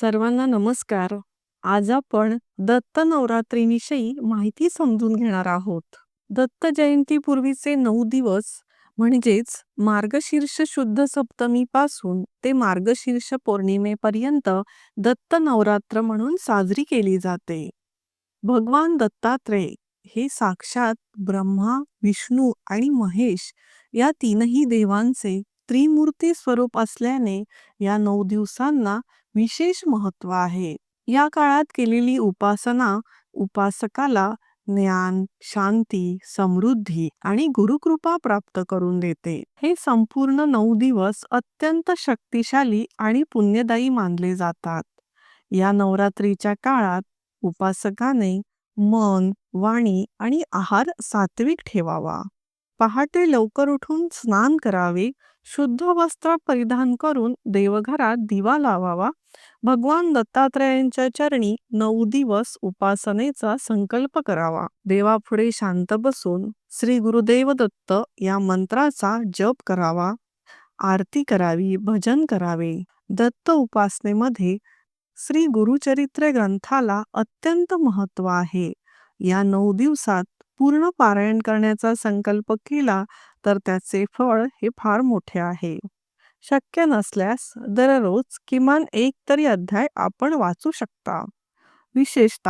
सर्वांना नमस्कार. आज आपण दत्त नवरात्रीविषयी माहिती समजून घेणार आहोत. दत्त जयंतीपूर्वीचे नऊ दिवस म्हणजेच मार्गशीर्ष शुद्ध सप्तमी पासून ते मार्गशीर्ष पौर्णिमेपर्यंत दत्त नवरात्र म्हणून साजरी केली जाते. भगवान दत्तात्रेय हे साक्षात ब्रह्मा विष्णू आणि महेश या तीनही देवांचे त्रिमूर्ती स्वरूप असल्याने या नऊ दिवसांना विशेष महत्त्व आहे. या काळात केलेली उपासना उपासकाला ज्ञान शांती समृद्धी आणि गुरुकृपा प्राप्त करून देते. हे संपूर्ण नऊ दिवस अत्यंत शक्तिशाली आणि पुण्यदायी मानले जातात. या नवरात्रीच्या काळात उपासकाने मन वाणी आणि आहार सात्विक ठेवावा. पहाटे लवकर उठून स्नान करावे शुद्ध वस्त्र परिधान करून देवघरात दिवा लावावा. भगवान दत्तात्रयांच्या चरणी नऊ दिवस उपासनेचा संकल्प करावा. देवापुढे शांत बसून श्री गुरुदेव दत्त या मंत्राचा जप करावा. आरती करावी भजन करावे. दत्त उपासनेमध्ये श्री गुरुचरित्र ग्रंथाला अत्यंत महत्त्व आहे. या नऊ दिवसात पूर्ण पारायण करण्याचा संकल्प केला तर त्याचे फळ हे फार मोठे आहे. शक्य नसल्यास दररोज किमान एक तरी अध्याय आपण वाचू शकता. विशेषत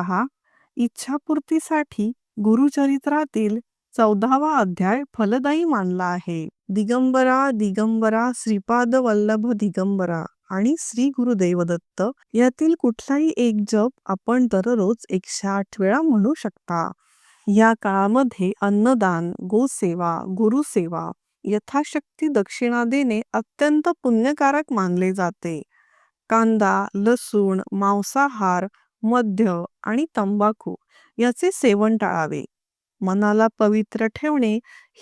इच्छापूर्तीसाठी गुरुचरित्रातील चौदावा अध्याय फलदायी मानला आहे. दिगंबरा दिगंबरा श्रीपाद वल्लभ दिगंबरा आणि श्री गुरुदेवदत्त यातील कुठलाही एक जप आपण दररोज एकशे आठ वेळा म्हणू शकता. या काळामध्ये अन्नदान गोसेवा गुरुसेवा यथाशक्ती दक्षिणा देणे अत्यंत पुण्यकारक मानले जाते. कांदा लसूण मांसाहार मद्य आणि तंबाखू याचे सेवन टाळावे. मनाला पवित्र ठेवणे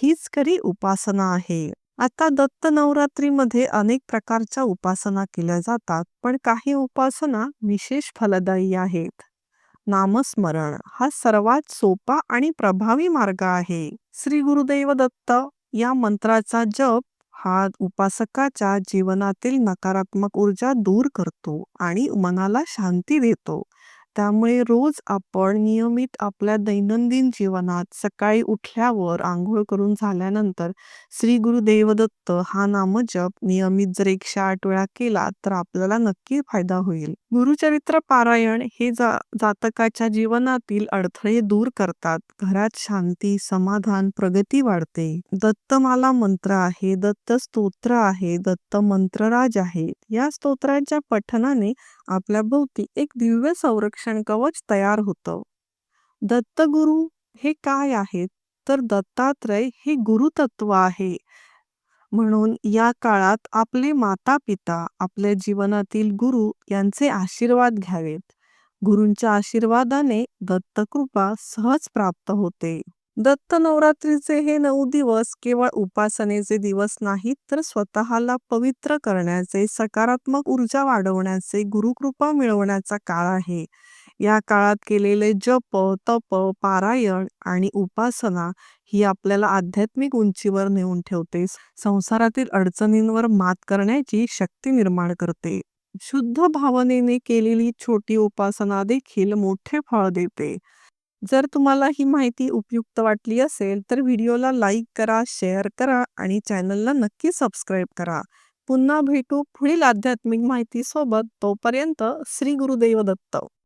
हीच खरी उपासना आहे. आता दत्त नवरात्रीमध्ये अनेक प्रकारच्या उपासना केल्या जातात पण काही उपासना विशेष फलदायी आहेत. नामस्मरण हा सर्वात सोपा आणि प्रभावी मार्ग आहे. श्री गुरुदेव दत्त या मंत्राचा जप हा उपासकाच्या जीवनातील नकारात्मक ऊर्जा दूर करतो आणि मनाला शांती देतो. त्यामुळे रोज आपण नियमित आपल्या दैनंदिन जीवनात सकाळी उठल्यावर आंघोळ करून झाल्यानंतर श्री गुरुदेव दत्त हा नामजप नियमित जर एकशे आठ वेळा केला तर आपल्याला नक्की फायदा होईल. गुरुचरित्र पारायण हे जा जातकाच्या जीवनातील अडथळे दूर करतात. घरात शांती समाधान प्रगती वाढते. दत्तमाला मंत्र आहे दत्त स्तोत्र आहे दत्त मंत्रराज आहे. या स्तोत्राच्या पठनाने आपल्या भोवती एक दिव्य संरक्षण कवच तयार होतं. दत्तगुरु हे काय आहेत? तर दत्तात्रय हे गुरुतत्व आहे. म्हणून या काळात आपले माता पिता आपल्या जीवनातील गुरु यांचे आशीर्वाद घ्यावेत. गुरूंच्या आशीर्वादाने दत्तकृपा सहज प्राप्त होते. दत्त नवरात्रीचे हे नऊ दिवस केवळ उपासनेचे दिवस नाहीत तर स्वतःला पवित्र करण्याचे सकारात्मक ऊर्जा वाढवण्याचे गुरुकृपा मिळवण्याचा काळ आहे. या काळात केलेले जप तप पारायण आणि उपासना ही आपल्याला आध्यात्मिक उंचीवर नेऊन ठेवते. संसारातील अडचणींवर मात करण्याची शक्ती निर्माण करते. शुद्ध भावनेने केलेली छोटी उपासना देखील मोठे फळ देते. जर तुम्हाला ही माहिती उपयुक्त वाटली असेल तर व्हिडिओला लाईक करा शेअर करा आणि चॅनलला नक्की सबस्क्राईब करा. पुन्हा भेटू पुढील आध्यात्मिक माहितीसोबत. तोपर्यंत श्री गुरुदेव दत्त.